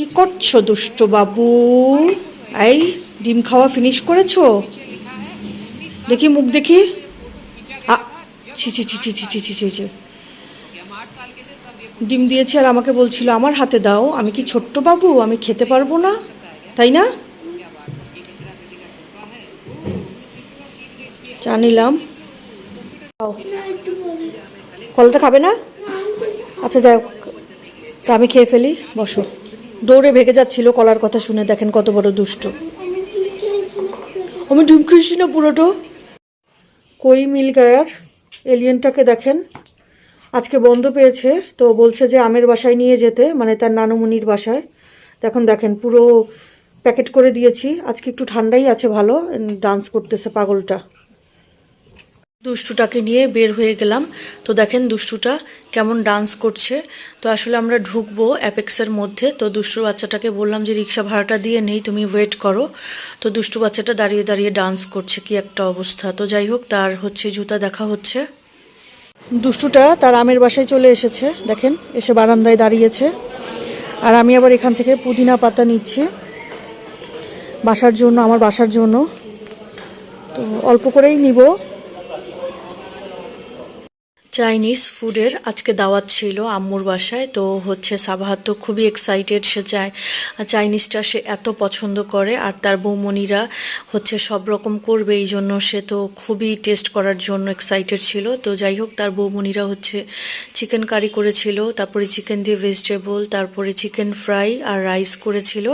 কি করছ, দুষ্ট বাবু? এই, ডিম খাওয়া ফিনিশ করেছ? দেখি মুখ দেখি। ছি। ডিম দিয়েছি আর আমাকে বলছিল, আমার হাতে দাও, আমি কি ছোট্ট বাবু? আমি খেতে পারব না। তাই না? চা নিলাম। খাও। কলাটা খাবে না? আচ্ছা যাই হোক। তা আমি খেয়ে ফেলি। বসো। দৌড়ে ভেগে যাচ্ছিল কলার কথা শুনে, দেখেন কত বড় দুষ্ট। আমি ডিম খেয়েছি না পুরোটো? কই মিল গায়ার এলিয়েনটাকে দেখেন। আজকে বন্ধ পেয়েছে, তো বলছে যে আমের বাসায় নিয়ে যেতে মানে তার নানুমণির বাসায়। দেখুন, দেখেন, পুরো প্যাকেট করে দিয়েছি। আজকে একটু ঠান্ডাই আছে ভালো ডান্স করতেছে পাগলটা। দুষ্টুটাকে নিয়ে বের হয়ে গেলাম। তো দেখেন দুষ্টুটা কেমন ডান্স করছে। তো আসলে আমরা ঢুকবো অ্যাপেক্সের মধ্যে। তো দুষ্টু বাচ্চাটাকে বললাম যে, রিক্সা ভাড়াটা দিয়ে নেই, তুমি ওয়েট করো। তো দুষ্টু বাচ্চাটা দাঁড়িয়ে দাঁড়িয়ে ডান্স করছে, কি একটা অবস্থা। তো যাই হোক, তার হচ্ছে জুতা দেখা হচ্ছে। দুষ্টুটা তার আমের বাসায় চলে এসেছে। দেখেন, এসে বারান্দায় দাঁড়িয়েছে। আর আমি আবার এখান থেকে পুদিনা পাতা নিচ্ছি। বাসার জন্য, আমার বাসার জন্য। তো অল্প করেই নিব। চাইনিজ ফুডের আজকে দাওয়াত ছিল আম্মুর বাসায়, তো হচ্ছে সাবাহাত তো খুবই এক্সাইটেড সে চায়। চাইনিজটা সে এত পছন্দ করে, আর তার বৌমনিরা হচ্ছে সব রকম করবে, এই জন্য সে তো খুবই টেস্ট করার জন্য এক্সাইটেড ছিল। তো যাই হোক, তার বৌমণিরা হচ্ছে চিকেন কারি করেছিল, তারপরে চিকেন দিয়ে ভেজিটেবল তারপরে চিকেন ফ্রাই আর রাইস করেছিল।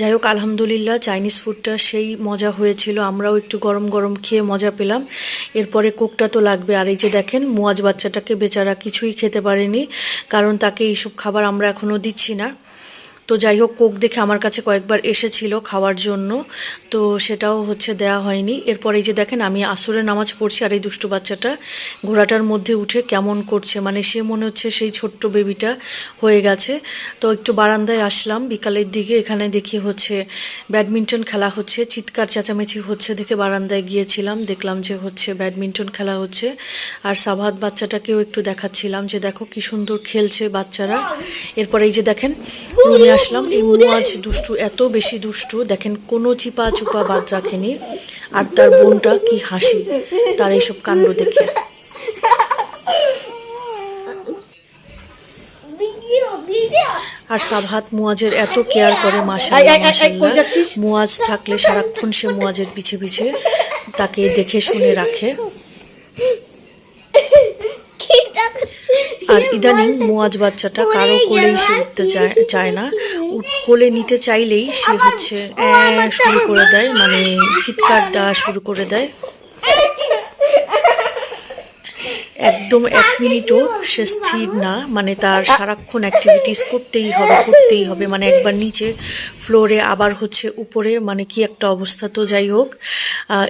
যাই হোক, আলহামদুলিল্লাহ চাইনিজ ফুডটা সেই মজা হয়েছিল। আমরাও একটু গরম গরম খেয়ে মজা পেলাম। এরপরে কোকটা তো লাগবে। আর এই যে দেখেন মুয়াজ বাচ্চাটাকে বেচারা কিছুই খেতে পারেনি কারণ তাকে এইসব খাবার আমরা এখনও দিচ্ছি না। তো যাই হোক কোক দেখে আমার কাছে কয়েকবার এসেছিল খাওয়ার জন্য। তো সেটাও হচ্ছে দেয়া হয়নি। এরপরে এই যে দেখেন আমি আসরের নামাজ পড়ছি আর এই দুষ্টু বাচ্চাটা ঘোড়াটার মধ্যে উঠে কেমন করছে মানে সে মনে হচ্ছে সেই ছোট্ট বেবিটা হয়ে গেছে। তো একটু বারান্দায় আসলাম বিকালের দিকে এখানে দেখি হচ্ছে ব্যাডমিন্টন খেলা হচ্ছে চিৎকার চেঁচামেচি হচ্ছে দেখে বারান্দায় গিয়েছিলাম দেখলাম যে হচ্ছে ব্যাডমিন্টন খেলা হচ্ছে। আর সাভাত বাচ্চাটাকেও একটু দেখাচ্ছিলাম যে দেখো কি সুন্দর খেলছে বাচ্চারা। এরপরে এই যে দেখেন রুমে আসলাম। এই মুয়াজ দুষ্টু এত বেশি দুষ্টু। দেখেন কোনো চিপা চুপা বাদ রাখেনি। আর তার বোনটা কি হাসি তার এইসব কাণ্ড দেখে। আর সাবহাত মুয়াজের এত কেয়ার করে মাশাআল্লাহ মুয়াজ থাকলে সারাক্ষণ সে মুয়াজের পিছে পিছে তাকে দেখে শুনে রাখে। আর ইদানিং মুয়াজ বাচ্চাটা কারও কোলেই সে উঠতে চায় চায় না। কোলে নিতে চাইলেই সে হচ্ছে শুরু করে দেয় মানে চিৎকার দেওয়া শুরু করে দেয়। একদম এক মিনিটও সে স্থির না মানে তার সারাক্ষণ অ্যাক্টিভিটিস করতেই হবে করতেই হবে মানে একবার নিচে ফ্লোরে আবার হচ্ছে উপরে মানে কি একটা অবস্থা তো যাই হোক।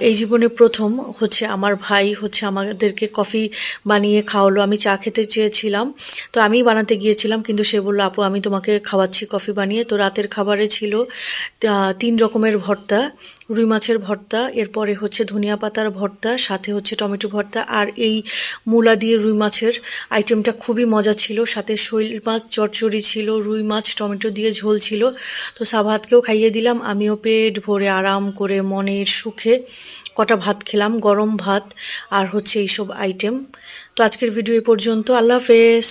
এই জীবনে প্রথম হচ্ছে আমার ভাই হচ্ছে আমাদেরকে কফি বানিয়ে খাওয়ালো, আমি চা খেতে চেয়েছিলাম, তো আমি বানাতে গিয়েছিলাম, কিন্তু সে বলল, আপু, আমি তোমাকে খাওয়াচ্ছি কফি বানিয়ে। তো রাতের খাবারে ছিল তিন রকমের ভর্তা, রুই মাছের ভর্তা, এরপরে হচ্ছে ধনিয়া পাতার ভর্তা, সাথে হচ্ছে টমেটো ভর্তা, আর এই মূলা দিয়ে রুই মাছের আইটেমটা খুবই মজা ছিল। সাথে শৈল মাছ চচ্চড়ি ছিল, রুই মাছ, টমেটো দিয়ে ঝোল ছিল। তো সাভাতকেও খাইয়ে দিলাম। আমিও পেট ভরে আরাম করে মনের সুখে কটা ভাত খেলাম, গরম ভাত আর হচ্ছে এইসব আইটেম তো আজকের ভিডিও এ পর্যন্ত। আল্লাহ হাফেজ।